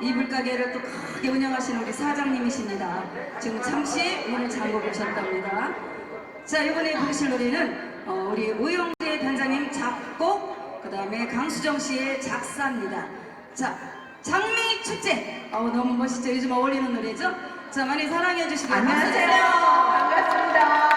이불 가게를 또 크게 운영하시는 우리 사장님이십니다. 지금 잠시 문을 잠궈 보셨답니다. 자, 이번에 부르실 노래는 어, 우리 오영재 단장님 작곡, 그 다음에 강수정 씨의 작사입니다. 자, 장미 축제. 어 너무 멋있죠? 요즘 어울리는 노래죠? 자, 많이 사랑해 주시고 안녕하세요. 반갑습니다.